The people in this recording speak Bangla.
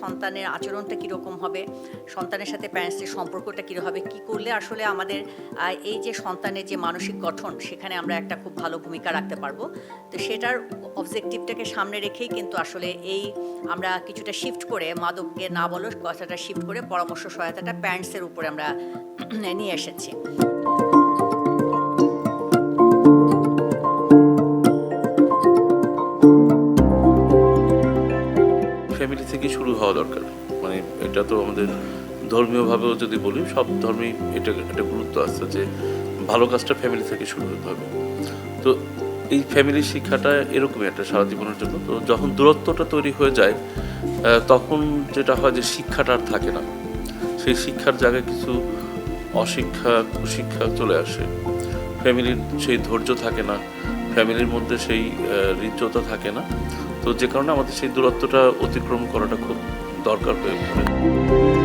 সন্তানের আচরণটা কীরকম হবে? সন্তানের সাথে প্যারেন্টসের সম্পর্কটা কী হবে? কী করলে আসলে আমাদের এই যে সন্তানের যে মানসিক গঠন, সেখানে আমরা একটা খুব ভালো ভূমিকা রাখতে পারব? তো সেটার অবজেক্টিভটাকে সামনে রেখেই কিন্তু আসলে এই আমরা কিছুটা শিফট করে মাদককে না বলো কথাটা শিফট করে পরামর্শ সহায়তাটা প্যারেন্টসের উপরে আমরা নিয়ে এসেছি। ফ্যামিলি থেকে শুরু হওয়া দরকার। মানে এটা তো আমাদের ধর্মীয়ভাবেও যদি বলি, সব ধর্মেই এটা একটা গুরুত্ব আছে যে ভালো কাজটা ফ্যামিলি থেকে শুরু হতে হবে। তো এই ফ্যামিলির শিক্ষাটা এরকমই একটা সারা জীবনের জন্য। তো যখন দূরত্বটা তৈরি হয়ে যায় তখন যেটা হয় যে শিক্ষাটা আর থাকে না। সেই শিক্ষার জায়গায় কিছু অশিক্ষা, কুশিক্ষা চলে আসে। ফ্যামিলির সেই ধৈর্য থাকে না। ফ্যামিলির মধ্যে সেই রিচতা থাকে না। তো যে কারণে আমাদের সেই দূরত্বটা অতিক্রম করাটা খুব দরকার হয়ে পড়ে